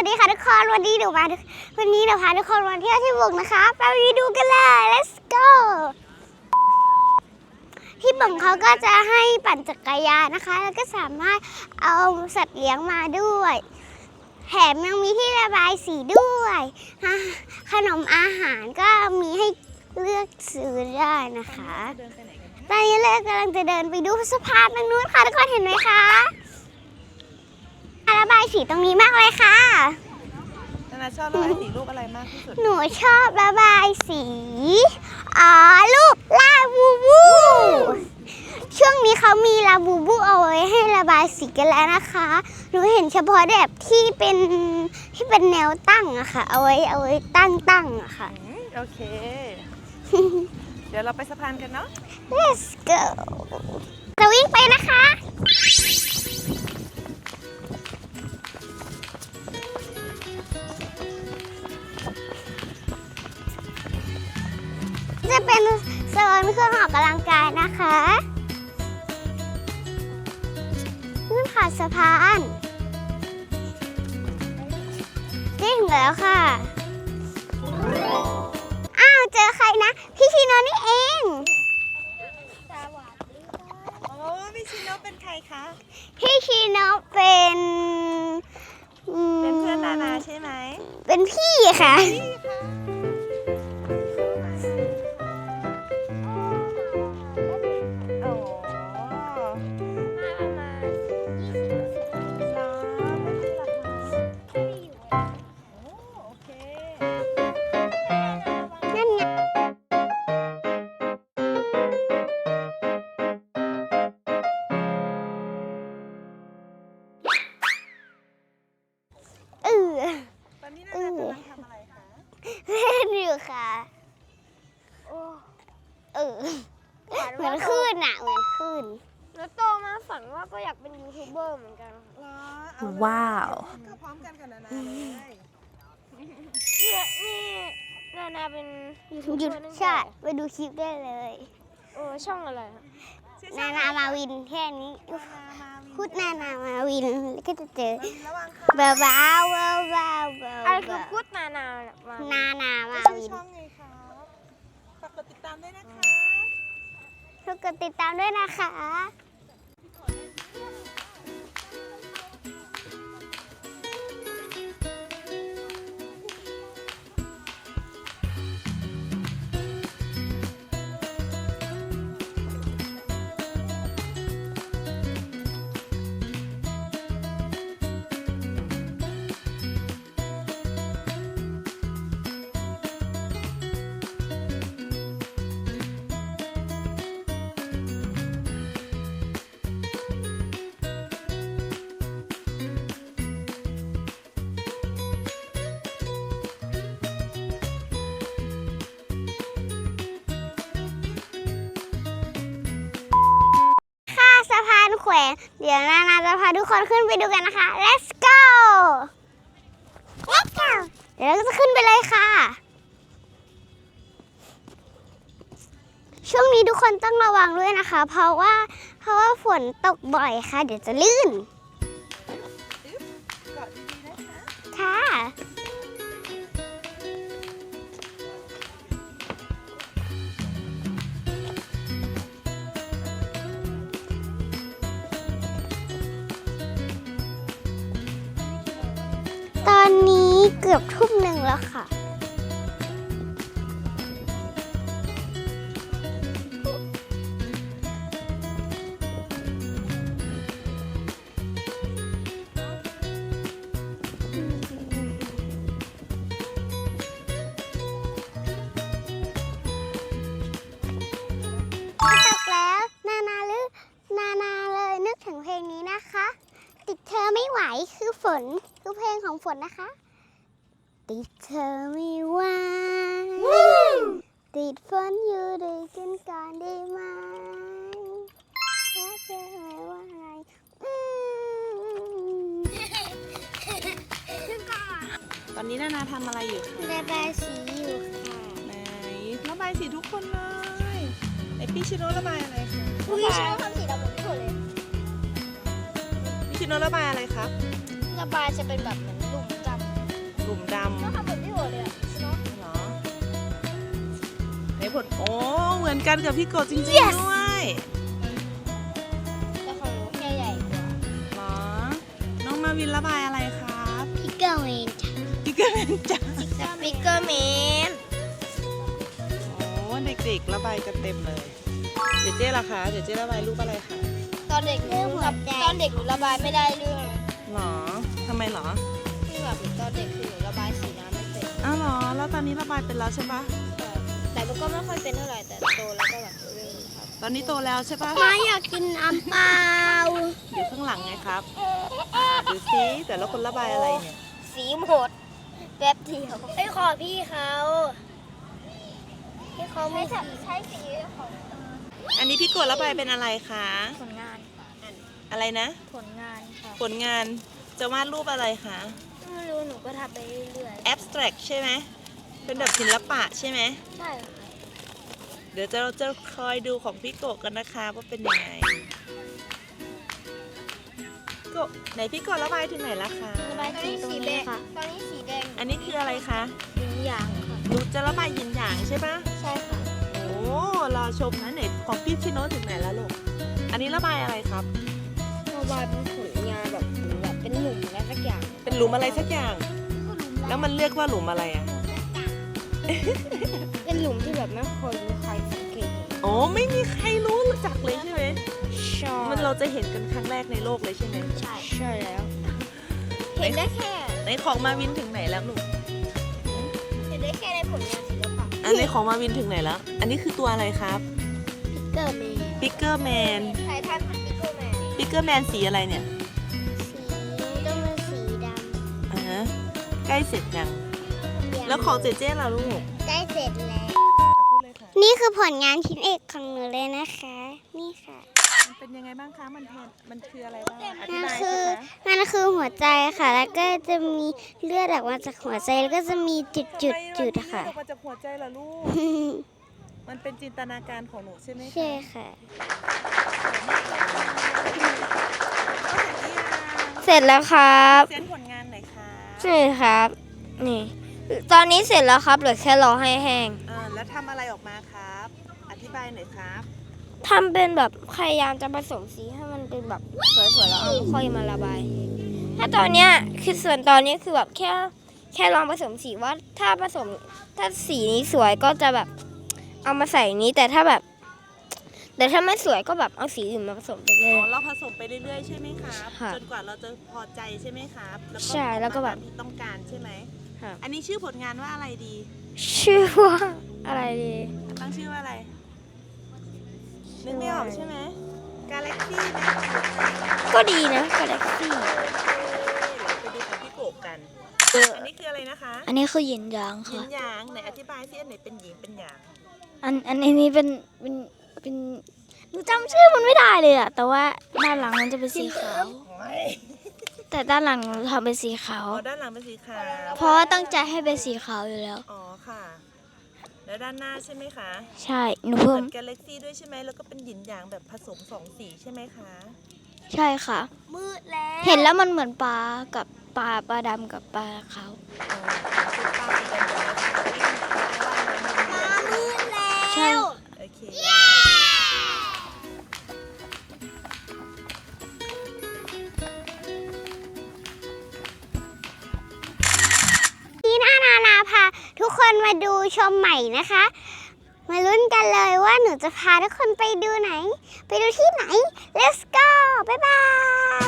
วัสดีค่ะทุกคนวันนี้เดี๋ยวมาวันนี้เดี๋ยวพาทุกคนมาเที่ยวที่บุกนะคะไปดูกันเลย let's go ที่บุกเขาก็จะให้ปั่นจักรยานนะคะ แล้วก็สามารถเอาสัตว์เลี้ยงมาด้วยแถมยังมีที่ระบายสีด้วยขนมอาหารก็มีให้เลือกซื้อได้นะคะ ตอนนี้เลยกำลังจะเดินไปดูสะพานตรงนู้นค่ะทุกคนเห็นไหมคะ ระบายสีตรงนี้มากเลยค่ะ นานาชอบระบายสีรูปอะไรมากที่สุด หนูชอบระบายสีอ๋อรูปลาบูบู ช่วงนี้เขามีลาบูบูเอาไว้ให้ระบายสีกันแล้วนะคะ หนูเห็นเฉพาะแบบที่เป็นที่เป็นแนวตั้งอะค่ะ เอาไว้เอาไว้ตั้งตั้งอะค่ะ อืมโอเค เดี๋ยวเราไปสะพานกันเนาะ Let's go จะวิ่งไปนะคะจะ นเครื่องออกกำลังกายนะคะขึ้นผ่านสะพานนี่ถึงแล้วค่ะ อ้าว เจอใครนะ พี่ชิโนนี่เอง โอ้พี่ชิโนเป็นใครคะ พี่ชิโนเป็นอืมเป็นเพื่อนนานาใช่ไหม เป็นพี่ค่ะนี่ค่ะ อยู่ค่ะเออ เหมือนคลื่นอะเหมือนคลื่นแล้วโตมาฝันว่าก็อยากเป็นยูทูบเบอร์เหมือนกันค่ะเหรอเอเลยว้าว ก็พร้อมกันกับนานาเลยเนี่ยนี่นานาเป็นยูทูบหเบยุอดร์ตั้งใช่แต่ไปดูคลิปได้เลยเออช่องอะไรคะ นานามาวินแค่นี้นานามาวินพูดนานามาวินก็จะเจอมาวินระวังค่ะเบาเบาเบาเบาเบาอะไรคือพูดนานามานานามาชื่อวินช่องไงครับฝากกดติดตามด้วยนะคะ ทุกคนติดตามด้วยนะคะค่ะ ดี๋ยวนานาจะพาทุกคนขึ้นไปดูกันนะคะ let's go let's go เดี๋ยวเราจะขึ้นไปเลยค่ะ ช่วงนี้ทุกคนต้องระวังด้วยนะคะ เพราะว่าเพราะว่าฝนตกบ่อยค่ะ เดี๋ยวจะลื่น กือบทุ่มหนึ่งแล้วค่ะ ตกแล้ว นานาลึนานาเลยนึกถึงเพลงนี้นะคะ ติดเธอไม่ไหวคือฝนคือเพลงของฝนนะคะ ติดเธอไม่ไหวติดฝนอยู่ด้วยกันก่อนได้ไหมถ้าเธอไม่ว่าไงอืมตอนนี้นานาทำอะไรอยู่คะระบายสีอยู่ค่ะ ไหนระบายสีทุกคนเลยไอพี่ชิโนระบายอะไรคะอุ้ยชอบทำสีดำเหมือนพี่ฝนเลยพี่ชิโนระบายอะไรครับ ระบายจะเป็นแบบเหมือนหลุมดำ หลุมดำก็ทำเหมือนพี่โหดเลยอะเนาะเหรอไหนผลโอ้เหมือนกันกับพี่โกดจริงๆ Yes ด้วยแต่ของหนูแค่ใหญ่กว่าเหรอ น้องมาวินระบายอะไรครับพิกเกอร์เวนพี่เกินจ้ะสปิเกอร์แมนโอ้เด็กๆระบายกันเต็มเลยเจเจ๊ล่ะคะเจเจ๊ระบายรูปอะไรคะตอนเด็กหนูกับตอนเด็กหนูระบายไม่ได้เรื่องหรอทำไมหรอ ที่แบบตอนเด็กคือ อแล้วตอนนี้ระบายเป็นแล้วใช่ปะแต่มันก็ไม่ค่อยเป็นเท่าไหร่แต่โตแล้วก็แบบเริ่มครับตอนนี้โตแล้วใช่ปะมาอยากกินน้ำเปล่าอยู่ข้างหลังไงครับอ่าดูซิแต่ละคนระบายอะไรเนี่ยสีหมดแป๊บเดียวไอ้ขอพี่เขาพี่เขาไม่ใช้สีของอันนี้พี่โกดระบายเป็นอะไรคะผลงานอะไรนะ ผลงานค่ะผลงานจะวาดรูปอะไรคะไม่รู้หนูก็ทำไปเรื่อย abstract ใช่ไหม เป็นแบบศิลปะใช่ไหมๆใช่ค่ะเดี๋ยวจะเราจะคอยดูของพี่โกะกันนะคะว่าเป็นยังไงโกะไหนพี่โกะระบายถึงไหนแล้วคะระบายสีตรงนี้ค่ะตอนนี้สีแดงอันนี้คืออะไรคะหนึ่งอย่างค่ะหนูจะระบายยินหยางใช่ปะใช่ค่ะโอ้รอชมนะเน็ตของพี่ชิโนถึงไหนแล้วลูกอันนี้ระบายอะไรครับ ระบายเป็นผลงานแบบแบบเป็นหลุมอะไรสักอย่าง เป็นหลุมอะไรสักอย่าง แล้วมันเรียกว่าหลุมอะไรอะ เป็นหลุมที่แบบไม่เคยมีใครสังเกตเห็นโอ้ไม่มีใครรู้จักเลยใช่ไหมใช่มันเราจะเห็นกันครั้งแรกในโลกเลยใช่ไหมใช่ใช่แล้ว เห็นได้แค่ในของมาวินถึงไหนแล้วลูกเห็นได้แค่ในผลงานศิลปะอันในของมาวินถึงไหนแล้ว อันนี้คือตัวอะไรครับพิกเกอร์แมนปิกเกอร์แมนใครทำพิกเกอร์แมนปิกเกอร์แมนสีอะไรเนี่ยสีต้องเป็นสีดอ่าฮะใกล้เสร็จยังำ แล้วของเจเจล่ะลูกใกล้เสร็จแล้ว พูดเลยค่ะ นี่คือผลงานชิ้นเอกของหนูเลยนะคะ นี่ค่ะ มันเป็นยังไงบ้างคะ มันแทนมันคืออะไรบ้างอธิมันบายคืใช่อไหมมันคือหัวใจค่ะ แล้วก็จะมีเลือดออกมาจากหัวใจแล้วก็จะมีจุดจุดจุดๆค่ะ ทำไมมันมีเลือดออกมาจากหัวใจล่ะลูก มันเป็นจินตนาการของหนูใช่ไหมคะใช่ค่ะ เสร็จแล้วครับ เซ็นผลงานหน่อยค่ะ ใช่ครับ นี่ ตอนนี้เสร็จแล้วครับเหลือแค่รอให้แห้งเออแล้วทำอะไรออกมาครับ อธิบายหน่อยครับ ทำเป็นแบบพยายามจะผสมสีให้มันเป็นแบบสวยๆแล้วเอาค่อยมาระบายถ้าตอนเนี้ยคือส่วนตอนนี้คือแบบแค่แค่ลองผสมสีว่าถ้าผสมถ้าสีนี้สวยก็จะแบบเอามาใส่นี้แต่ถ้าแบบ แต่ถ้าไม่สวยก็แบบเอาสีอื่นมาผสมไปเลอ๋ย อเราผสมไปเรื่อยๆใช่ไหมครับ ค่ะจนกว่าเราจะพอใจใช่ไหมครับใช่แล้วก็แบบออมาตามที่ต้องการใช่ไหม ค่ะอันนี้ชื่อผลงานว่าอะไรดี ชื่อว่าอะไรดี ตั้งชื่อว่าอะไร นึกไม่ออกใช่ไหม Galaxy ไหมก็ดีนะกาแล็กซี่ไปดูของพี่โกบกัน อันนี้คืออะไรนะคะอันนี้คือหยินหยางหญิค่ะงหยางไหนอธิบายสิอันไหนเป็นหญิงเป็นหยางอันอันนี้เป็นเป็นเป็นหนูจำชื่อมันไม่ได้เลยอะแต่ว่าด้านหลังมันจะเป็นสีขาว แต่ด้านหลังหนูทำเป็นสีขาว อ๋อด้านหลังเป็นสีขาวเพราะว่าตั้งใจให้เป็นสีขาวอยู่แล้ว อ๋อค่ะ แล้วด้านหน้าใช่ไหมคะใช่ หนูเหเพิ่มืมอน Galaxy ด้วยใช่ไหมแล้วก็เป็นหยินหยางแบบผสมสองสีใช่ไหมคะ ใช่ค่ะ มืดแล้วเห็นแล้วมันเหมือนปลากับปลาปลาดำกับปลาขาวอ๋อคือป้าสีแดงกับมืดแล้ใช่วโอเค นมาดูชมใหม่นะคะ มาลุ้นกันเลยว่าหนูจะพาทุกคนไปดูไหน ไปดูที่ไหน let's go บ๊ายบาย